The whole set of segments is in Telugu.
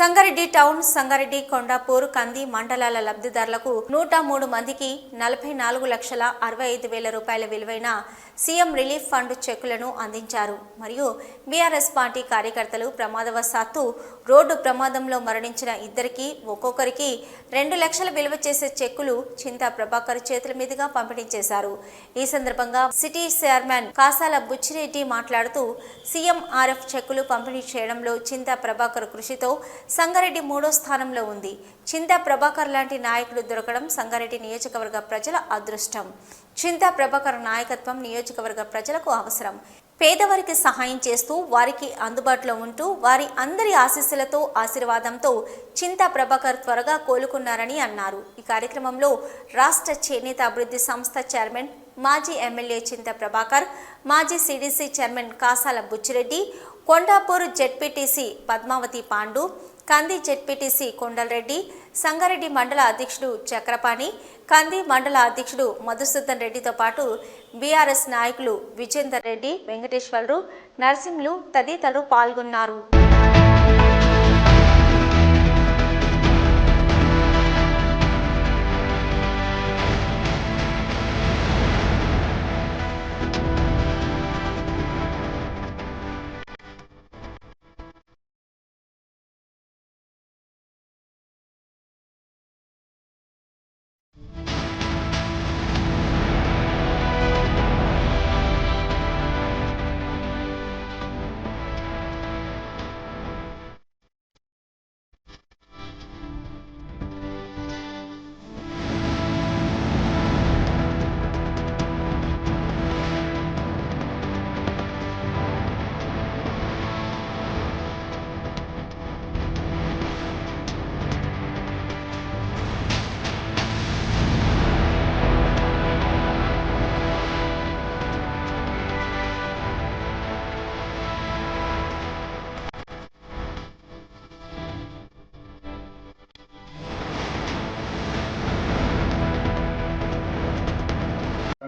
సంగారెడ్డి టౌన్ సంగారెడ్డి కొండాపూర్ కంది మండలాల లబ్ధిదారులకు నూట మూడు మందికి నలభై నాలుగు లక్షల అరవై ఐదు వేల రూపాయల విలువైన సీఎం రిలీఫ్ ఫండ్ చెక్కులను అందించారు. మరియు బీఆర్ఎస్ పార్టీ కార్యకర్తలు ప్రమాదవశాత్తు రోడ్డు ప్రమాదంలో మరణించిన ఇద్దరికి ఒక్కొక్కరికి రెండు లక్షల విలువ చేసే చెక్కులు చింతా ప్రభాకర్ చేతుల మీదుగా పంపిణీ చేశారు. ఈ సందర్భంగా సిటీ చైర్మన్ కాసాల బుచ్చిరెడ్డి మాట్లాడుతూ సీఎం ఆర్ఎఫ్ చెక్కులు పంపిణీ చేయడంలో చింతా ప్రభాకర్ కృషితో సంగారెడ్డి మూడో స్థానంలో ఉంది. చింతా ప్రభాకర్ లాంటి నాయకుడు దొరకడం సంగారెడ్డి నియోజకవర్గ ప్రజల అదృష్టం. చింతా ప్రభాకర్ నాయకత్వం నియోజకవర్గ ప్రజలకు అవసరం. పేదవారికి సహాయం చేస్తూ వారికి అందుబాటులో ఉంటూ వారి అందరి ఆశీస్సులతో ఆశీర్వాదంతో చింతా ప్రభాకర్ త్వరగా కోలుకున్నారని అన్నారు. ఈ కార్యక్రమంలో రాష్ట్ర చేనేత అభివృద్ధి సంస్థ చైర్మన్ మాజీ ఎమ్మెల్యే చింత ప్రభాకర్ మాజీ CDC chairman Kasala Buchireddy Kondapur ZPTC Padmavathi Pandu Kandi ZPTC Kondalreddy Sangareddy మండల అధ్యక్షుడు చక్రపాణి కంది మండల అధ్యక్షుడు మధుసూదన్ రెడ్డితో పాటు బీఆర్ఎస్ నాయకులు విజేందర్ రెడ్డి వెంకటేశ్వర్లు నరసింహులు తదితరులు పాల్గొన్నారు.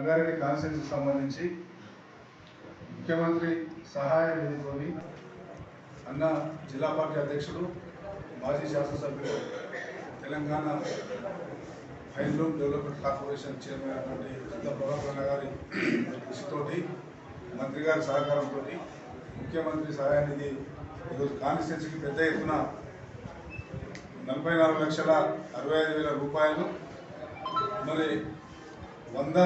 రంగారెడ్డి కాన్స్టిట్యూన్సీకి సంబంధించి ముఖ్యమంత్రి సహాయ నిధితోని అన్న జిల్లా పార్టీ అధ్యక్షుడు మాజీ శాసనసభ్యుడు Telangana handloom development corporation chairman అయినటువంటి పెద్ద ప్రభాకరణ గారి కృషితోటి మంత్రి గారి సహకారంతో ముఖ్యమంత్రి సహాయ నిధి ఈరోజు కాన్స్టిట్యూన్సీకి పెద్ద ఎత్తున నలభై నాలుగు లక్షల అరవై ఐదు వేల రూపాయలు మరి వంద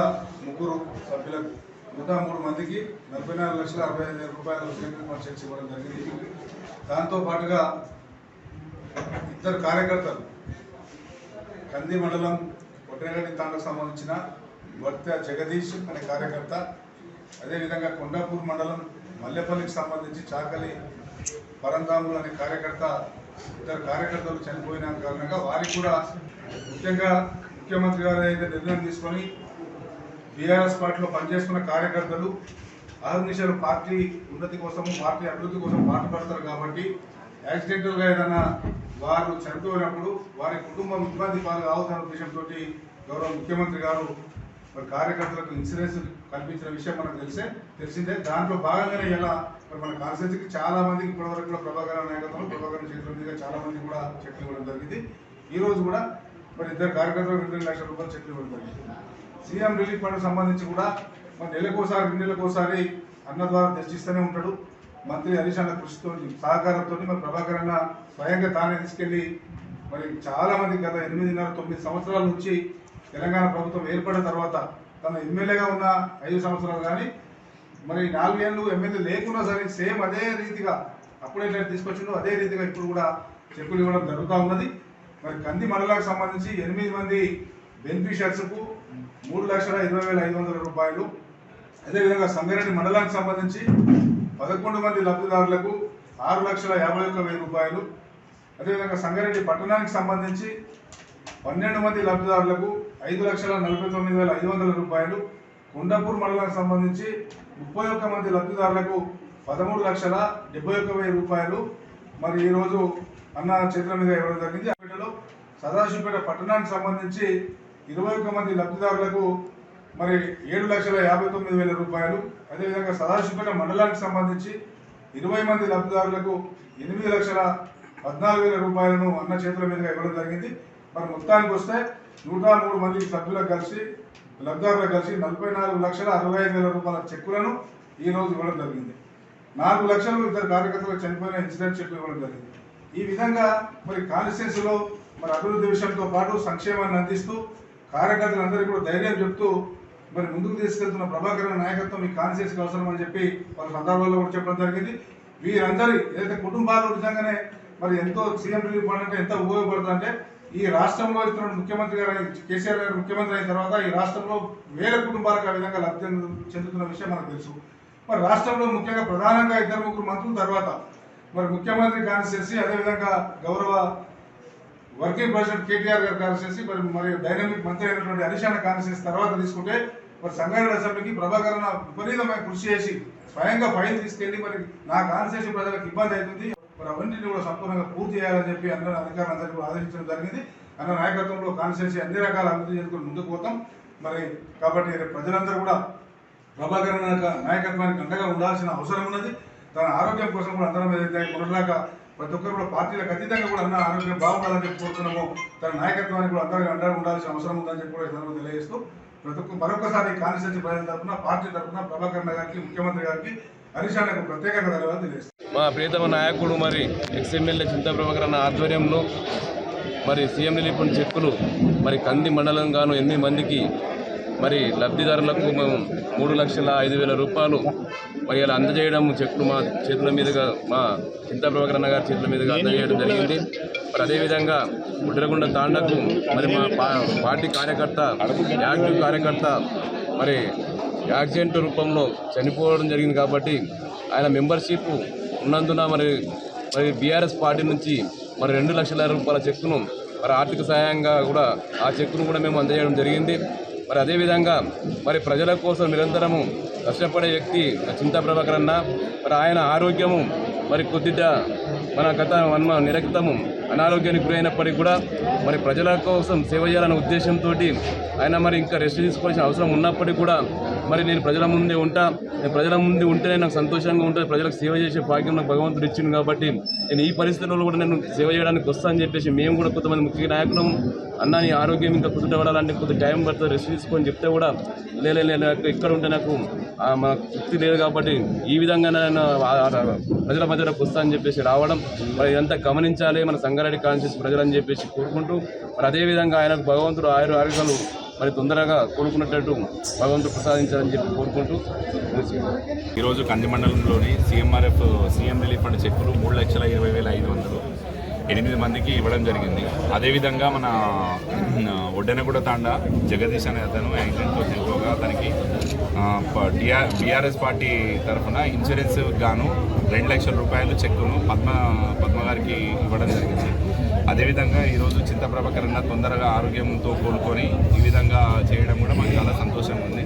ముగ్గురు సభ్యులకు నూట మూడు మందికి నలభై నాలుగు లక్షల అరవై ఐదు వేల రూపాయల స్టేట్మెంట్ చెక్స్ ఇవ్వడం జరిగింది. దాంతో పాటుగా ఇద్దరు కార్యకర్తలు కంది మండలం కొట్టినగడ్డి తాండకు సంబంధించిన వర్త జగదీష్ అనే కార్యకర్త అదేవిధంగా కొండాపూర్ మండలం మల్లెపల్లికి సంబంధించి చాకలి పరంధాములు అనే కార్యకర్త ఇద్దరు కార్యకర్తలు చనిపోయిన కారణంగా వారికి కూడా ముఖ్యంగా ముఖ్యమంత్రి గారు అయితే నిర్ణయం తీసుకొని బీఆర్ఎస్ పార్టీలో పనిచేస్తున్న కార్యకర్తలు అహర్నిశలు పార్టీ ఉన్నతి కోసము పార్టీ అభివృద్ధి కోసం పాటుపడతారు కాబట్టి యాక్సిడెంటల్గా ఏదైనా వారు చనిపోయినప్పుడు వారి కుటుంబం ఇబ్బంది పాలు కావుతున్న ఉద్దేశంతో గౌరవ ముఖ్యమంత్రి గారు మరి కార్యకర్తలకు ఇన్సూరెన్స్ కల్పించిన విషయం మనకు తెలిసే తెలిసిందే. దాంట్లో భాగంగానే ఇలా మరి మన కాన్స్టిట్యూన్సీకి చాలా మందికి ఇప్పటివరకు కూడా ప్రభాకర్ నాయకత్వం ప్రభాకర్ చేతుల మీదుగా చాలా మంది కూడా చెట్లు ఇవ్వడం జరిగింది. ఈ రోజు కూడా మరి ఇద్దరు కార్యకర్తలకు రెండు రెండు లక్షల రూపాయలు చెట్లు ఇవ్వడం జరిగింది. సీఎం రిలీఫ్ ఫండ్ సంబంధించి కూడా మరి నెలకోసారి రెండు నెలకోసారి అన్న ద్వారా తెచ్చిస్తూనే ఉంటాడు. మంత్రి హరీష్ అన్న కృషితో సహకారంతో మరి ప్రభాకర్ అన్న స్వయంగా తానే తీసుకెళ్ళి మరి చాలా మంది గత ఎనిమిదిన్నర తొమ్మిది సంవత్సరాల నుంచి తెలంగాణ ప్రభుత్వం ఏర్పడిన తర్వాత తన ఎమ్మెల్యేగా ఉన్న ఐదు సంవత్సరాలు కానీ మరి నాలుగేళ్ళు ఎమ్మెల్యే లేకున్నా సరే సేమ్ అదే రీతిగా అప్పుడే ఎట్లా తీసుకొచ్చిందో అదే రీతిగా ఇప్పుడు కూడా చెక్కులు ఇవ్వడం జరుగుతూ ఉన్నది. మరి కంది మండలానికి సంబంధించి ఎనిమిది మంది బెనిఫిషియర్స్కు మూడు లక్షల ఇరవై వేల ఐదు వందల రూపాయలు. అదేవిధంగా సంగారెడ్డి మండలానికి సంబంధించి పదకొండు మంది లబ్ధిదారులకు ఆరు లక్షల యాభై ఒక్క వెయ్యి రూపాయలు. అదేవిధంగా సంగారెడ్డి పట్టణానికి సంబంధించి పన్నెండు మంది లబ్ధిదారులకు ఐదు లక్షల నలభై తొమ్మిది వేల ఐదు వందల రూపాయలు. కొండాపూర్ మండలానికి సంబంధించి ముప్పై ఒక్క మంది లబ్ధిదారులకు పదమూడు లక్షల డెబ్బై ఒక్క వెయ్యి రూపాయలు. మరి ఈరోజు అన్న చేతుల మీద ఇవ్వడం జరిగింది. అప్పటిలో సదాశివపేట పట్టణానికి సంబంధించి ఇరవై ఒక్క మంది లబ్ధిదారులకు మరి ఏడు లక్షల యాభై తొమ్మిది వేల రూపాయలు అదేవిధంగా సదాశివపేట మండలానికి సంబంధించి ఇరవై మంది లబ్ధిదారులకు ఎనిమిది లక్షల పద్నాలుగు వేల రూపాయలను అన్న చేతుల మీదుగా ఇవ్వడం జరిగింది. మరి మొత్తానికి వస్తే నూట మూడు మంది సభ్యులకు కలిసి లబ్ధిదారులకు కలిసి నలభై నాలుగు లక్షల అరవై ఐదు వేల రూపాయల చెక్కులను ఈ రోజు ఇవ్వడం జరిగింది. నాలుగు లక్షలు ఇద్దరు కార్యకర్తలు చనిపోయిన ఇన్సిడెంట్ చెక్కులు ఇవ్వడం జరిగింది. ఈ విధంగా మరి కాన్స్టిట్యున్సీలో మరి అభివృద్ధి విషయంతో పాటు సంక్షేమాన్ని అందిస్తూ కార్యకర్తలందరికీ కూడా ధైర్యం చెప్తూ మరి ముందుకు తీసుకెళ్తున్న ప్రభాకర్ నాయకత్వం ఈ కాన్స్టిట్యున్సీకి అవసరం అని చెప్పి వాళ్ళ సందర్భాల్లో కూడా చెప్పడం జరిగింది. వీరందరి ఏదైతే కుటుంబాలు నిజంగానే మరి ఎంతో సీఎం రిలీఫ్ ఫండ్ అంటే ఎంత ఉపయోగపడుతుంది అంటే ఈ రాష్ట్రంలో ఇస్తున్న ముఖ్యమంత్రి గారు కేసీఆర్ గారు ముఖ్యమంత్రి అయిన తర్వాత ఈ రాష్ట్రంలో వేల కుటుంబాలకు ఆ విధంగా లబ్ధి చెందుతున్న విషయం మనకు తెలుసు. మరి రాష్ట్రంలో ముఖ్యంగా ప్రధానంగా ఇద్దరు ముగ్గురు మంత్రుల తర్వాత మరి ముఖ్యమంత్రి కాన్స్టిట్యున్సీ అదేవిధంగా గౌరవ వర్కింగ్ ప్రెసిడెంట్ కేటీఆర్ గారు కాన్స్టిట్యున్సీ మరి మరి డైనమిక్ మంత్రి అయినటువంటి హరీష్ అన్న తర్వాత తీసుకుంటే మరి సంగారెడ్డి అసెంబ్లీకి ప్రభాకర్ విపరీతమైన కృషి చేసి స్వయంగా ఫైల్ తీసుకెళ్ళి మరి నా కాన్స్టిట్యున్సీ ప్రజలకు ఇబ్బంది అవుతుంది. మరి అవన్నింటినీ కూడా సంపూర్ణంగా పూర్తి చేయాలని చెప్పి అందరూ అధికారులందరికీ కూడా ఆదేశించడం జరిగింది. అన్న నాయకత్వంలో కాన్స్టిట్యున్సీ అన్ని రకాల అభివృద్ధి చేసుకుని ముందుకు పోతాం. మరి కాబట్టి ప్రజలందరూ కూడా ప్రభాకర్ నాయకత్వానికి అండగా ఉండాల్సిన అవసరం ఉన్నది. తన ఆరోగ్యం కోసం కూడా అందరం ఏదైతే మొన్నటిదాకా ప్రతి ఒక్కరు కూడా పార్టీలకు అతీతంగా కూడా అన్న ఆరోగ్యం బాగుండాలని చెప్పి కోరుతున్నాము. తన నాయకత్వానికి కూడా అందరూ అండగా ఉండాల్సిన అవసరం ఉందని చెప్పి కూడా ఈ తెలియజేస్తూ ప్రతి ఒక్క మరొకసారి కాన్స్టిట్యూన్సీ ప్రజల తరఫున పార్టీ తరఫున ప్రభాకర్ గారికి ముఖ్యమంత్రి గారికి హరిశానకు ప్రత్యేకంగా ధన్యవాదాలు మా ప్రియతమ నాయకుడు మరి ఎక్స్ఎమ్మెల్యే చింతా ప్రభాకర్ అన్న ఆధ్వర్యంలో మరి సీఎం నిలిపిన చెక్కులు మరి కంది మండలం గాను ఎనిమిది మందికి మరి లబ్ధిదారులకు మేము మూడు లక్షల ఐదు వేల రూపాయలు మరి ఇలా అందజేయడం చెట్లు మా చేతుల మీదుగా మా చింతా ప్రభాకర్ అన్న గారి చేతుల మీదుగా అందజేయడం జరిగింది. మరి అదేవిధంగా ఉడ్డరగుండ తాండకు మరి మా పా- పార్టీ కార్యకర్త యాక్టివ్ కార్యకర్త మరి యాక్సిడెంట్ రూపంలో చనిపోవడం జరిగింది కాబట్టి ఆయన మెంబర్షిప్ ఉన్నందున మరి మరి బీఆర్ఎస్ పార్టీ నుంచి మరి రెండు లక్షల రూపాయల చెక్కును మరి ఆర్థిక సహాయంగా కూడా ఆ చెక్కును కూడా మేము అందజేయడం జరిగింది. మరి అదేవిధంగా మరి ప్రజల కోసం నిరంతరము కష్టపడే వ్యక్తి చింతా ప్రభాకర్ అన్న మరి ఆయన ఆరోగ్యము మరి కొద్దిగా మన గత మన నిరక్తము అనారోగ్యానికి గురైనప్పటికీ కూడా మరి ప్రజల కోసం సేవ చేయాలనే ఉద్దేశంతో ఆయన మరి ఇంకా రెస్ట్ తీసుకోవాల్సిన అవసరం ఉన్నప్పటికీ కూడా మరి నేను ప్రజల ముందే ఉంటా నేను ప్రజల ముందు ఉంటేనే నాకు సంతోషంగా ఉంటుంది ప్రజలకు సేవ చేసే భాగ్యం నాకు భగవంతుడు ఇచ్చింది కాబట్టి నేను ఈ పరిస్థితుల్లో కూడా నేను సేవ చేయడానికి వస్తా అని చెప్పేసి మేము కూడా కొంతమంది ముఖ్య నాయకులు అన్న నీ ఆరోగ్యం ఇంకా కుదుటపడాలంటే కొద్ది టైం పడుతుంది రెస్ట్ తీసుకొని చెప్తే కూడా లేదు లేదు నాకు ఇక్కడ ఉంటే నాకు మా తృప్తి లేదు కాబట్టి ఈ విధంగా నేను ప్రజల మధ్యలోకి వస్తా అని చెప్పేసి రావడం మరి ఇదంతా గమనించాలి మన సంగారెడ్డి కాన్షియస్ ప్రజలని చెప్పేసి కోరుకుంటూ మరి అదేవిధంగా ఆయనకు భగవంతుడు ఆయుర ఆరోగ్యాలు మరి తొందరగా కోలుకున్నట్టు భగవంతుడు ప్రసాదించాలని చెప్పి కోరుకుంటూ ఈరోజు కంది మండలంలోని సీఎంఆర్ఎఫ్ సీఎం రిలీఫ్ ఫండ్ చెక్కులు మూడు లక్షల ఇరవై వేల ఐదు వందలు ఎనిమిది మందికి ఇవ్వడం జరిగింది. అదేవిధంగా మన ఒడ్డెనగూడ తాండా జగదీష్ అనే అతను యాక్సిడెంట్తో చనిపోగా అతనికి టిఆర్ బీఆర్ఎస్ పార్టీ తరఫున ఇన్సూరెన్స్ గాను రెండు లక్షల రూపాయలు చెక్కును పద్మ పద్మ గారికి ఇవ్వడం జరిగింది. అదేవిధంగా ఈరోజు చింత ప్రభాకర్ అన్న తొందరగా ఆరోగ్యంతో కోలుకొని ఈ విధంగా చేయడం కూడా మాకు చాలా సంతోషంగా ఉంది.